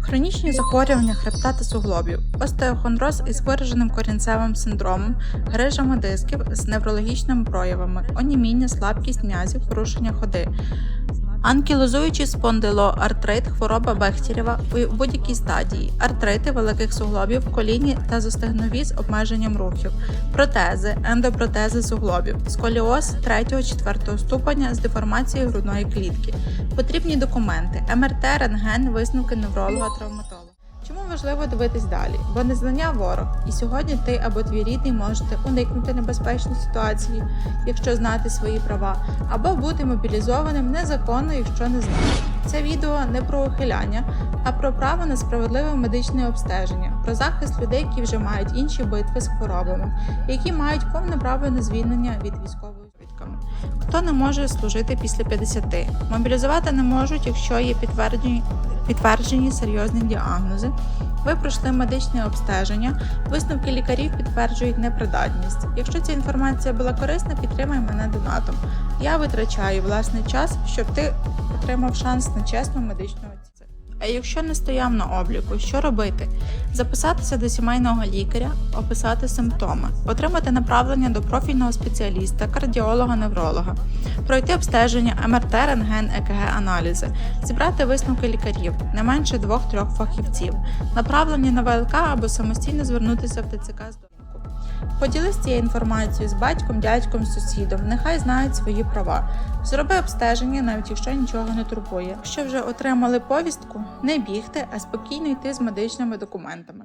Хронічні захворювання хребта та суглобів, остеохондроз із вираженим корінцевим синдромом, грижами дисків з неврологічними проявами, оніміння, слабкість м'язів, порушення ходи, анкілозуючий спондилоартрит, хвороба Бехтірєва у будь-якій стадії, артрити великих суглобів коліні та зостегнові з обмеженням рухів, протези, ендопротези суглобів, сколіоз 3-4 ступеня з деформацією грудної клітки, потрібні документи, МРТ, рентген, висновки невролога-травматолога. Чому важливо дивитись далі? Бо незнання ворог, і сьогодні ти або твій рідний можете уникнути небезпечної ситуації, якщо знати свої права, або бути мобілізованим незаконно, якщо не знаєш. Це відео не про ухиляння, а про право на справедливе медичне обстеження, про захист людей, які вже мають інші битви з хворобами, які мають повне право на звільнення від військової звідками. Хто не може служити після 50? Мобілізувати не можуть, якщо є підтверджені, підтверджені серйозні діагнози. Ви пройшли медичне обстеження, висновки лікарів підтверджують непридатність. Якщо ця інформація була корисна, підтримай мене донатом. Я витрачаю власний час, щоб ти отримав шанс на чесну медичну оцінку. А якщо не стояв на обліку, що робити? Записатися до сімейного лікаря, описати симптоми, отримати направлення до профільного спеціаліста, кардіолога, невролога, пройти обстеження МРТ, рентген, ЕКГ, аналізи, зібрати висновки лікарів, не менше двох-трьох фахівців, направлення на ВЛК або самостійно звернутися в ТЦК з довідку. Поділись цією інформацією з батьком, дядьком, сусідом. Нехай знають свої права. Зроби обстеження, навіть якщо нічого не турбує. Якщо вже отримали повістку, не бігти, а спокійно йти з медичними документами.